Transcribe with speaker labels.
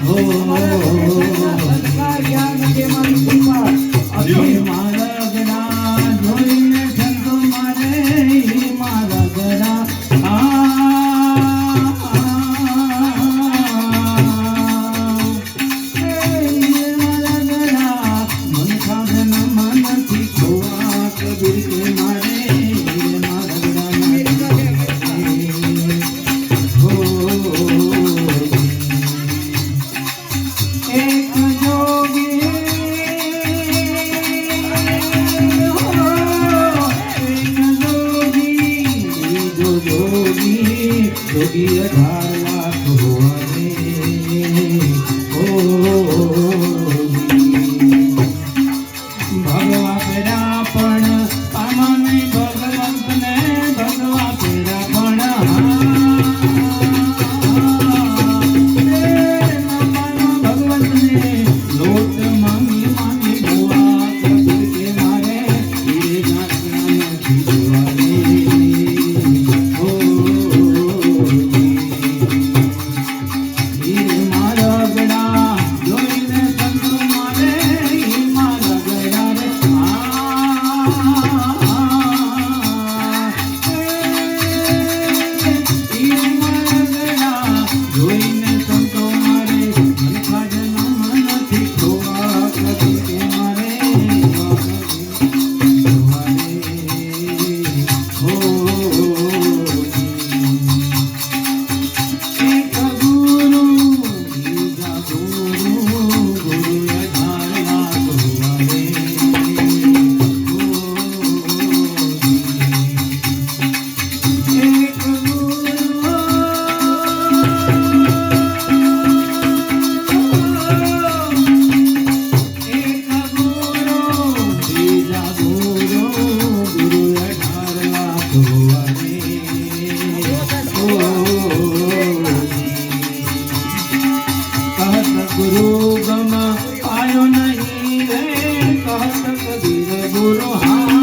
Speaker 1: Oh, Yeah. ગુરુ ગમ પાયો નહીં રે કહત કબીર ગુરુ હા